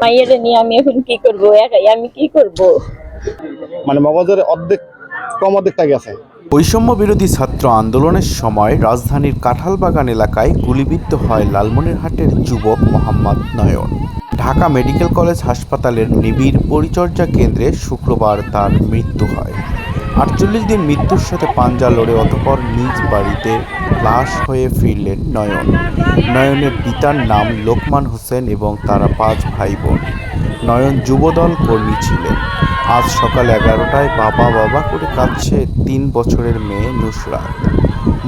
মাইয়ের নিয়ে আমি এখন কি করব? একাই আমি কি করব? মানে মগজের অর্ধেক কম অর্ধেকটা গেছে বৈষম্য বিরোধী ছাত্র আন্দোলনের সময় রাজধানীর কাঁঠালবাগান এলাকায় গুলিবিদ্ধ হয় লালমনিরহাটের যুবক মোহাম্মদ নয়ন। ঢাকা মেডিকেল কলেজ হাসপাতালের নিবিড় পরিচর্যা কেন্দ্রে শুক্রবার তার মৃত্যু হয়। আটচল্লিশ দিন মৃত্যুর সাথে পাঞ্জা লড়ে অতপর নিজ বাড়িতে লাশ হয়ে ফিরলেন নয়ন। নয়নের পিতার নাম লোকমান হোসেন এবং তারা পাঁচ ভাই বোন নয়ন যুবদল কর্মী ছিলেন। আজ সকাল এগারোটায় বাবা বাবা করে কাঁদছে তিন বছরের মেয়ে নুসরাত।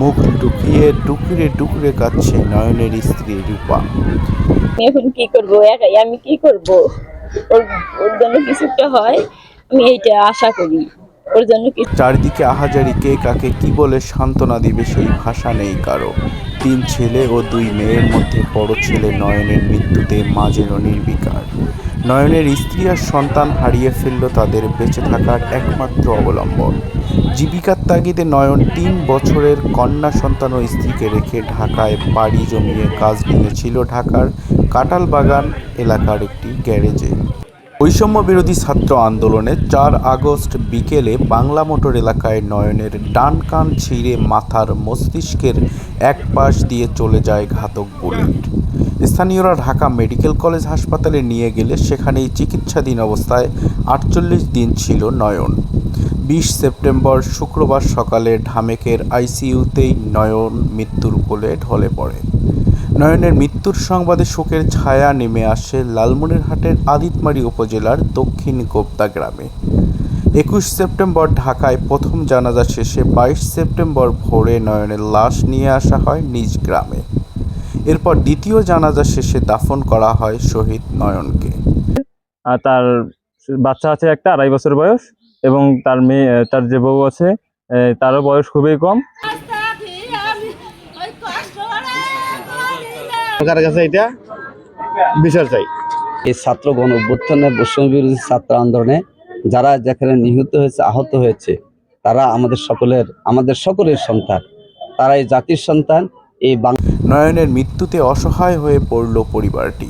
মুখ লুকিয়ে ডুকরে ডুকরে কাঁদছে নয়নের স্ত্রী রূপা। এখন কি করব? একাই আমি কি করব? ওর ওর জন্য কিছু একটা হয়, আমি এইটা আশা করি। চারদিকে আহাজারি কে কাকে কি বলে সান্ত্বনা দিবে সেই ভাষা নেই কারও। তিন ছেলে ও দুই মেয়ের মধ্যে বড় ছেলে নয়নের মৃত্যুতে মা যেন নির্বিকার। নয়নের স্ত্রী আর সন্তান হারিয়ে ফেলল তাদের বেঁচে থাকার একমাত্র অবলম্বন। জীবিকার তাগিদে নয়ন তিন বছরের কন্যা সন্তান ও স্ত্রীকে রেখে ঢাকায় বাড়ি জমিয়ে কাজ নিয়েছিল ঢাকার কাটালবাগান এলাকার একটি গ্যারেজে। বৈষম্য বিরোধী ছাত্র আন্দোলনে চার আগস্ট বিকেলে বাংলা মোটর এলাকায় নয়নের ডান কান ছিঁড়ে মাথার মস্তিষ্কের এক পাশ দিয়ে চলে যায় ঘাতক বুলেট। স্থানীয়রা ঢাকা মেডিকেল কলেজ হাসপাতালে নিয়ে গেলে সেখানেই চিকিৎসাধীন অবস্থায় আটচল্লিশ দিন ছিল নয়ন। বিশ সেপ্টেম্বর শুক্রবার সকালে ঢামেকের আইসিইউতেই নয়ন মৃত্যুর কোলে ঢলে পড়ে। নয়নের মৃত্যুর সংবাদে শোকের ছায়া নেমে আসে লালমনিরহাটের আদিতমারি উপজেলার দক্ষিণ গোপ্তা গ্রামে। একুশ সেপ্টেম্বর ঢাকায় প্রথম জানাজা শেষে বাইশ সেপ্টেম্বর ভোরে নয়নের লাশ নিয়ে আসা হয় নিজ গ্রামে। এরপর দ্বিতীয় জানাজা শেষে দাফন করা হয় শহীদ নয়নকে। আর তার বাচ্চা আছে একটা আড়াই বছর বয়স এবং তার মেয়ে তার যে বউ আছে তারও বয়স খুবই কম। সরকারের কাছে এটা বিচার চাই। এই ছাত্র গণ অভ্যুত্থানে বৈষম্য বিরোধী ছাত্র আন্দোলনে যারা যেখানে নিহত হয়েছে, আহত হয়েছে, তারা আমাদের সকলের আমাদের সকলের সন্তান। তারা এই জাতির সন্তান এই নয়নের মৃত্যুতে অসহায় হয়ে পড়ল পরিবারটি।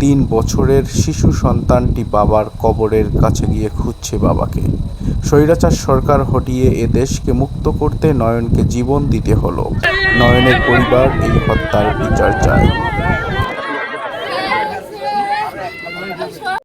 তিন বছরের শিশু সন্তানটি বাবার কবরের কাছে গিয়ে খুঁজছে বাবাকে। স্বৈরাচার সরকার হটিয়ে এ দেশকে মুক্ত করতে নয়নকে জীবন দিতে হলো। নয়নের পরিবার এই হত্যার বিচার চায়।